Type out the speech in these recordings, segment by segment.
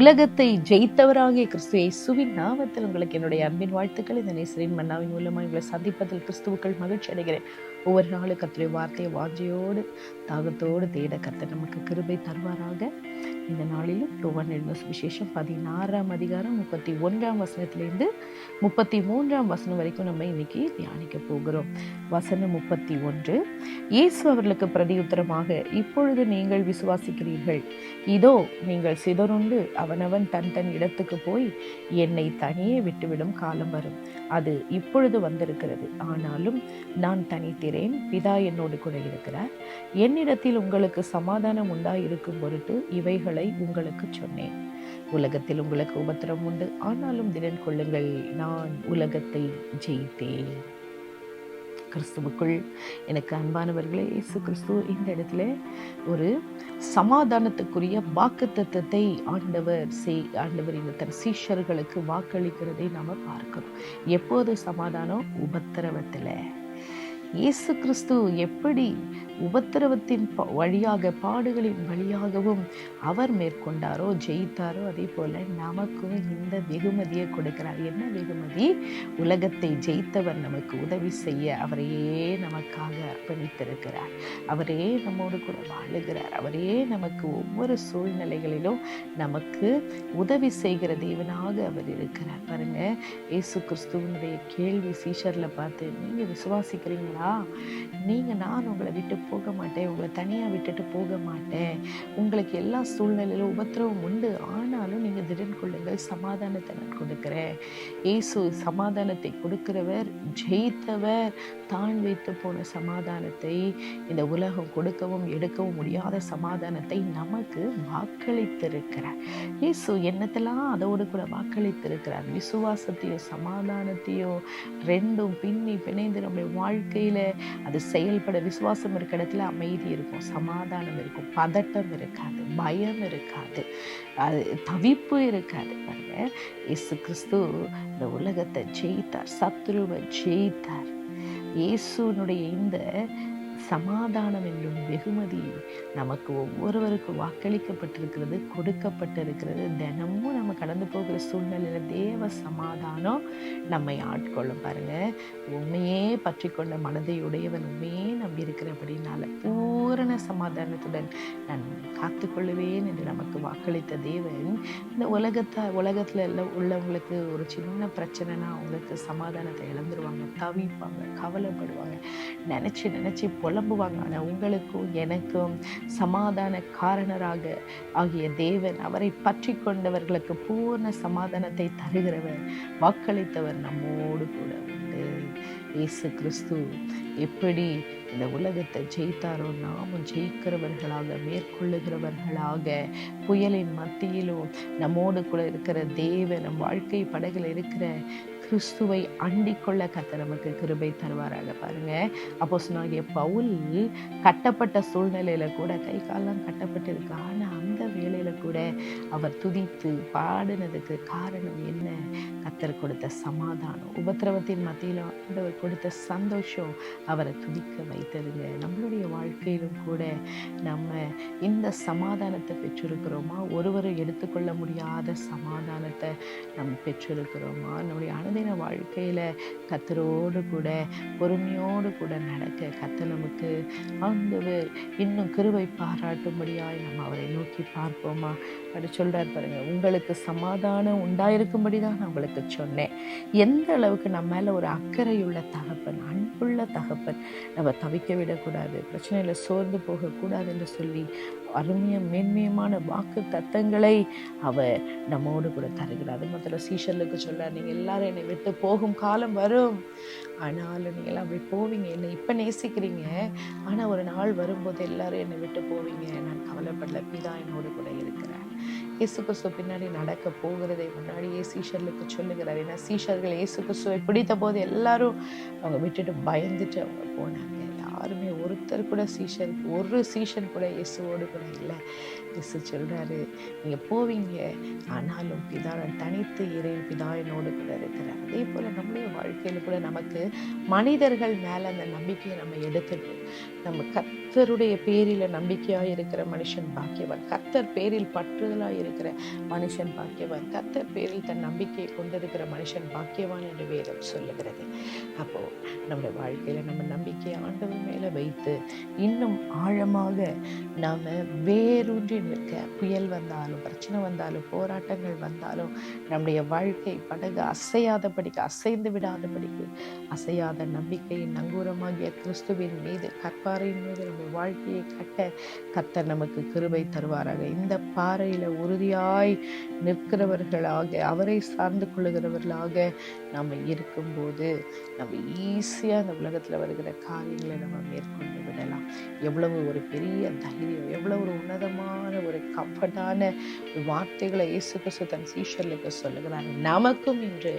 உலகத்தை ஜெயித்தவராகிய கிறிஸ்து இயேசுவின் நாமத்தில் உங்களுக்கு என்னுடைய அன்பின் வாழ்த்துக்கள். இந்த நேசரின் மன்னாவின் மூலமாக உங்களை சந்திப்பதில் கிறிஸ்துவுக்கள் மகிழ்ச்சி அடைகிறேன். ஒவ்வொரு நாளும் கத்துடைய வார்த்தையை வாஞ்சியோடு தாகத்தோடு தேட கத்த நமக்கு கிருபை தருவாராக. இந்த நாளிலும் யோவான் எழுந்த சுவிசேஷம் பதினாறாம் அதிகாரம் முப்பத்தி ஒன்றாம் வசனத்திலேருந்து முப்பத்தி மூன்றாம் வசனம் வரைக்கும் நம்ம இன்னைக்கு தியானிக்க போகிறோம். வசனம் முப்பத்தி ஒன்று. இயேசு அவர்களுக்கு பிரதியுத்தரமாக இப்பொழுது நீங்கள் விசுவாசிக்கிறீர்கள். இதோ நீங்கள் சிதறுண்டு அவனவன் தன் தன் இடத்துக்கு போய் என்னை தனியே விட்டுவிடும் காலம் வரும். அது இப்பொழுது வந்திருக்கிறது. ஆனாலும் நான் தனித்திறேன். பிதா என்னோடு கூட இருக்கிறார். என்னிடத்தில் உங்களுக்கு சமாதானம் உண்டாயிருக்கும் பொருட்டு இவைகள் உங்களுக்கு சொன்னேன். உலகத்தில் உங்களுக்கு உபத்திரம் உண்டு. ஆனாலும் திடன் கொள்ளுங்கள். நான் உலகத்தை ஜெயித்தேன். கிறிஸ்துவுக்குள் எனக்கு அன்பானவர்களே இயேசு கிறிஸ்து இந்த இடத்துல ஒரு சமாதானத்துக்குரிய வாக்கு தத்துவத்தை ஆண்டவர் செய் ஆண்டவர் இந்த தன் சீஷர்களுக்கு வாக்களிக்கிறதை நாம பார்க்கிறோம். எப்போது சமாதானம்? உபத்திரவத்தில். இயேசு கிறிஸ்து எப்படி உபத்திரவத்தின் ப- வழியாக பாடுகளின் வழியாகவும் அவர் மேற்கொண்டாரோ ஜெயித்தாரோ அதே போல நமக்கும் இந்த வெகுமதியை கொடுக்கிறார். என்ன வெகுமதி? உலகத்தை ஜெயித்தவர் நமக்கு உதவி செய்ய அவரையே நமக்காக அர்ப்பணித்திருக்கிறார். அவரே நம்மோடு கூட வாழுகிறார். அவரே நமக்கு ஒவ்வொரு சூழ்நிலைகளிலும் நமக்கு உதவி செய்கிற தேவனாக அவர் இருக்கிறார். பாருங்க இயேசு கிறிஸ்துவனுடைய கேள்வி சீஷரில் பார்த்து நீங்கள் விசுவாசிக்கிறீங்களா? 能 நீங்கள் நான் உங்களை விட்டு போக மாட்டேன். உங்களை தனியாக விட்டுட்டு போக மாட்டேன். உங்களுக்கு எல்லா சூழ்நிலையிலும் உபத்திரவம் உண்டு. ஆனாலும் நீங்கள் திடன் கொள்ளுங்கள் சமாதானத்தை நான் கொடுக்குறேன். ஏசு சமாதானத்தை கொடுக்கிறவர் ஜெயித்தவர் தான் வைத்து போன சமாதானத்தை இந்த உலகம் கொடுக்கவும் எடுக்கவும் முடியாத சமாதானத்தை நமக்கு வாக்களித்திருக்கிறார். ஏசு என்னத்தெல்லாம் அதோடு கூட வாக்களித்திருக்கிறார். விசுவாசத்தையோ சமாதானத்தையோ ரெண்டும் பின்னி பிணைந்து நம்முடைய வாழ்க்கையில் அது செயல்பட விசுவாசம் இருக்கிற இடத்துல அமைதி இருக்கும் சமாதானம் இருக்கும் பதட்டம் இருக்காது பயம் இருக்காது அது தவிப்பு இருக்காது. பாருங்க இயேசு கிறிஸ்து இந்த உலகத்தை ஜெயித்தார் சத்ருவை ஜெயித்தார். இயேசுனுடைய இந்த சமாதானம் என்னும் வெகுமதி நமக்கு ஒவ்வொருவருக்கும் வாக்களிக்கப்பட்டிருக்கிறது கொடுக்கப்பட்டிருக்கிறது. தினமும் நம்ம கடந்து போகிற சூழ்நிலையில் தேவ சமாதானம் நம்மை ஆட்கொள்ளும். பாருங்கள் பற்றி கொண்ட மனதை உடையவன் உண்மையே நம்பியிருக்கிறபடினால பூரண சமாதானத்துடன் நான் காத்துக்கொள்ளுவேன் என்று நமக்கு வாக்களித்த தேவன் இந்த உலகத்தை உலகத்துல எல்லாம் உள்ளவங்களுக்கு ஒரு சின்ன பிரச்சனைனா அவங்களுக்கு சமாதானத்தை இழந்துருவாங்க தவிப்பாங்க கவலைப்படுவாங்க நினச்சி நினச்சி புலம்புவாங்க. ஆனால் உங்களுக்கும் எனக்கும் சமாதான காரணராக ஆகிய தேவன் அவரை பற்றி கொண்டவர்களுக்கு பூர்ண சமாதானத்தை தருகிறவர் வாக்களித்தவர் நம்மோடு கூட இயேசு கிறிஸ்து எப்படி இந்த உலகத்தை ஜெயித்தாரோ நாமும் ஜெயிக்கிறவர்களாக மேற்கொள்ளுகிறவர்களாக புயலின் மத்தியிலும் நம்மோடு கூட இருக்கிற தேவ நம் வாழ்க்கை படகில் இருக்கிற கிறிஸ்துவை அண்டிக்கொள்ள கத்த நமக்கு கிருபை தருவாராக. பாருங்க அப்போ சொன்னாங்க பவுல் கட்டப்பட்ட சூழ்நிலையில கூட கை காலம் கட்டப்பட்டிருக்கு. ஆனால் கூட அவர் துதித்து பாடினதுக்கு காரணம் என்ன? கத்தர் கொடுத்த சமாதானம். உபத்திரவத்தின் மத்தியில ஆண்டவர் கொடுத்த சந்தோஷம் அவரை துதிக்க வைத்ததுங்க. நம்மளுடைய வாழ்க்கையிலும் கூட நம்ம இந்த சமாதானத்தை பெற்றிருக்கிறோமா? ஒருவரை எடுத்துக்கொள்ள முடியாத சமாதானத்தை நம்ம பெற்றிருக்கிறோமா? நம்முடைய அனுதின வாழ்க்கையில கத்தரோடு கூட பொறுமையோடு கூட நடக்க கத்த நமக்கு ஆண்டவர் இன்னும் கிருவை பாராட்டும்படியாய் நம்ம அவரை நோக்கி பார்ப்போமா? அப்படி சொல்கிறார் பாருங்க உங்களுக்கு சமாதானம் உண்டாயிருக்கும்படி தான் நான் உங்களுக்கு சொன்னேன். எந்த அளவுக்கு நம்ம மேல ஒரு அக்கறையுள்ள தகப்பன் அன்புள்ள தகப்பன் நம்ம தவிக்க விடக்கூடாது பிரச்சனையில் சோர்ந்து போகக்கூடாது என்று சொல்லி அருமைய மேன்மையமான வாக்கு தத்தங்களை அவர் நம்மோடு கூட தருகிறார். அது மாத்திரம் சீஷர்களுக்கு சொல்றார். நீங்க எல்லாரும் என்னை விட்டு போகும் காலம் வரும். ஆனாலும் நீங்க எல்லாம் அப்படி போவீங்க. என்னை இப்ப நேசிக்கிறீங்க. ஆனா ஒரு நாள் வரும்போது எல்லாரும் என்னை விட்டு போவீங்க. நான் கவலைப்படல. பிதா என்னோடு கூட இருக்கிறேன் இயேசு கிறிஸ்து பின்னாடி நடக்க போகிறதை முன்னாடியே சீஷர்களுக்கு சொல்லுகிறார். ஏன்னா சீஷர்கள் இயேசு கிறிஸ்துவை பிடித்த போது எல்லாரும் அவங்க விட்டுட்டு பயந்துட்டு அவங்க போனாங்க. ஒருத்தர் கூட சீஷன் ஒரு சீஷன் கூட இயேசுவோடு கூட இல்லை. இயேசு சொல்கிறாரு நீங்கள் போவீங்க ஆனாலும் பிதா தனித்து இறை பிதா என்னோடு கூட இருக்கிறார். அதே போல் நம்முடைய வாழ்க்கையில் கூட நமக்கு மனிதர்கள் மேலே அந்த நம்பிக்கையை நம்ம எடுத்துக்கணும் நம்ம கத்தருடைய பேரில் நம்பிக்கையாக இருக்கிற மனுஷன் பாக்கியவன். கத்தர் பேரில் பற்றுதலாக இருக்கிற மனுஷன் பாக்கியவன். கத்தர் பேரில் தன் நம்பிக்கையை கொண்டிருக்கிற மனுஷன் பாக்கியவான் என்று வேதம் சொல்லுகிறது. அப்போ நம்முடைய வாழ்க்கையில நம்ம நம்பிக்கையை ஆண்டவர் மேலே வைத்து இன்னும் ஆழமாக நாம வேரூன்றி நிற்க புயல் வந்தாலும் பிரச்சனை வந்தாலும் போராட்டங்கள் வந்தாலும் நம்முடைய வாழ்க்கை படகு அசையாதபடிக்கு அசைந்து விடாதபடிக்கு அசையாத நம்பிக்கையின் நங்கூரமாகிய கிறிஸ்துவின் மீது கற்பாறையின் மீது நம்ம வாழ்க்கையை கட்ட கத்தர் நமக்கு கிருபை தருவாராக. இந்த பாறையில் உறுதியாய் நிற்கிறவர்களாக அவரை சார்ந்து கொள்ளுகிறவர்களாக நாம் இருக்கும்போது நம்ம ஈஸியாக இந்த உலகத்தில் வருகிற காரியங்களை நம்ம மேற்கொண்டு விடலாம். எவ்வளவு ஒரு பெரிய தைரியம் எவ்வளவு ஒரு உன்னதமான ஒரு கம்ஃபர்டான வார்த்தைகளை இயேசு கிறிஸ்து தன் சீஷர்களுக்கு சொல்லுகிறார். நமக்கும் இன்று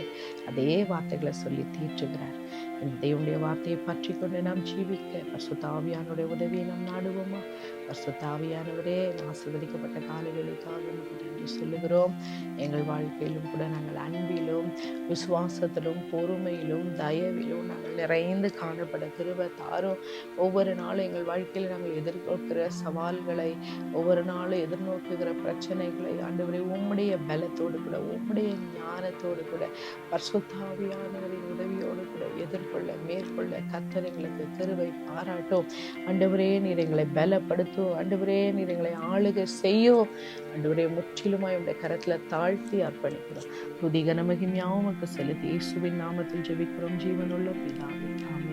அதே வார்த்தைகளை சொல்லி தீற்றுகிறார் தேவனுடைய வார்த்தையை பற்றி கொண்டு நாம் ஜீவிக்க. பர்சுத்தாவியானுடைய உதவியை நாம் நாடுவோமா? பரிசுத்தாவியானவரே ஆசிர்வதிக்கப்பட்ட காலவேளைக்காக நன்றி சொல்லுகிறோம். எங்கள் வாழ்க்கையிலும் கூட நாங்கள் அன்பிலும் விசுவாசத்திலும் பொறுமையிலும் தயவிலும் நாங்கள் நிறைந்து காணப்பட கிருப தாரும் ஒவ்வொரு நாளும் எங்கள் வாழ்க்கையில் நாங்கள் எதிர்நோக்கிற சவால்களை ஒவ்வொரு நாளும் எதிர்நோக்குகிற பிரச்சனைகளை ஆண்டவரை உம்முடைய பலத்தோடு கூட உம்முடைய ஞானத்தோடு கூட பரிசுத்தாவியானவரின் உதவியோடு கூட எதிர் மேற்கொள்ள கர்த்தர் எங்களுக்கு கிருபை பாராட்டும். அண்டவரே நீர் எங்களை பலப்படுத்தும். அண்டவரே நீர் எங்களை ஆளுகை செய்யும். அண்டவரே முற்றிலுமாய் உடைய கரத்தில் தாழ்த்தி அர்ப்பணிக்கிறோம். துதிக நமகிமையாவும் செலுத்தி இயேசுவின் நாமத்தில் ஜெபிக்கிறோம். ஜீவனுள்ள பிதாவே